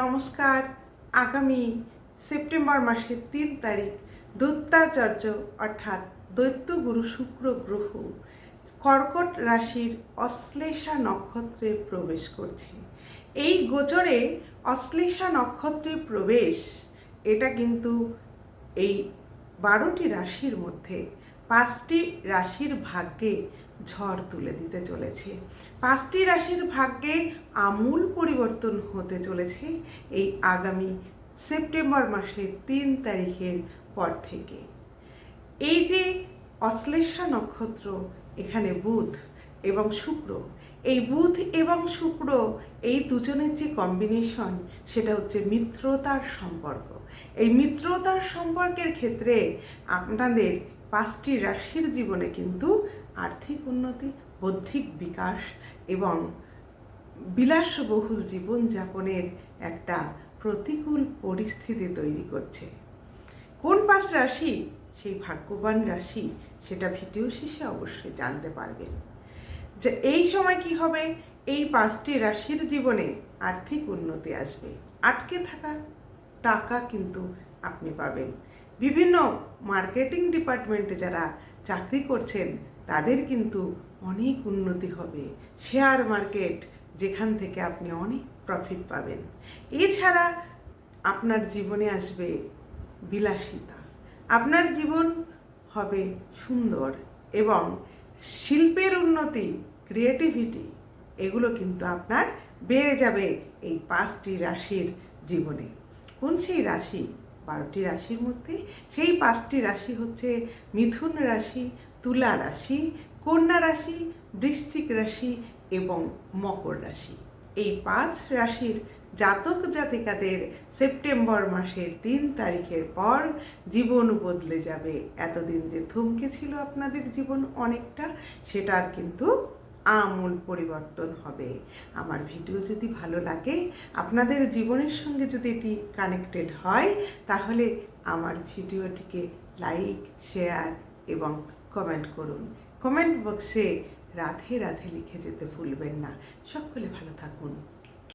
নমস্কার। আগামী সেপ্টেম্বর মাসের তিন তারিখ দৈত্যাচার্য অর্থাৎ দৈত্য গুরু শুক্র গ্রহ কর্কট রাশির অশ্লেষা নক্ষত্রে প্রবেশ করছে। এই গোচরে অশ্লেষা নক্ষত্রে প্রবেশ, এটা কিন্তু এই বারোটি রাশির মধ্যে পাঁচটি রাশির ভাগ্যে ঝড় তুলে দিতে চলেছে। পাঁচটি রাশির ভাগ্যে আমূল পরিবর্তন হতে চলেছে এই আগামী সেপ্টেম্বর মাসের তিন তারিখের পর থেকে। এই যে অশ্লেষা নক্ষত্র, এখানে বুধ এবং শুক্র, এই বুধ এবং শুক্র এই দুজনের যে কম্বিনেশন সেটা হচ্ছে মিত্রতার সম্পর্ক। এই মিত্রতার সম্পর্কের ক্ষেত্রে আপনাদের পাঁচটি রাশির জীবনে কিন্তু আর্থিক উন্নতি, বৌদ্ধিক বিকাশ এবং বিলাসবহুল জীবনযাপনের একটা প্রতিকূল পরিস্থিতি তৈরি করছে। কোন পাঁচ রাশি সেই ভাগ্যবান রাশি সেটা ভিডিও শেষে অবশ্যই জানতে পারবেন। যে এই সময় কি হবে? এই পাঁচটি রাশির জীবনে আর্থিক উন্নতি আসবে। আটকে থাকা টাকা কিন্তু আপনি পাবেন। বিভিন্ন মার্কেটিং ডিপার্টমেন্টে যারা চাকরি করছেন, তাদের কিন্তু অনেক উন্নতি হবে। শেয়ার মার্কেট যেখান থেকে আপনি অনেক প্রফিট পাবেন। এছাড়া আপনার জীবনে আসবে বিলাসিতা। আপনার জীবন হবে সুন্দর এবং শিল্পের উন্নতি ক্রিয়েটিভিটি এগুলো কিন্তু আপনার বেড়ে যাবে এই পাঁচটি রাশির জীবনে। কোন সেই রাশি? বারোটি রাশির মধ্যে। সেই পাঁচটি রাশি হচ্ছে মিথুন রাশি, তুলা রাশি, কন্যা রাশি, বৃশ্চিক রাশি এবং মকর রাশি। এই পাঁচ রাশির জাতক জাতিকাদের সেপ্টেম্বর মাসের তিন তারিখের পর জীবন বদলে যাবে। এতদিন যে থমকে ছিল আপনাদের জীবন অনেকটা সেটার কিন্তু আমূল পরিবর্তন হবে। আমার ভিডিও যদি ভালো লাগে, আপনাদের জীবনের সঙ্গে যদি এটি কানেক্টেড হয়, তাহলে আমার ভিডিওটিকে লাইক শেয়ার এবং কমেন্ট করুন। কমেন্ট বক্সে রাধে রাধে লিখে যেতে ভুলবেন না। সকলে ভালো থাকুন।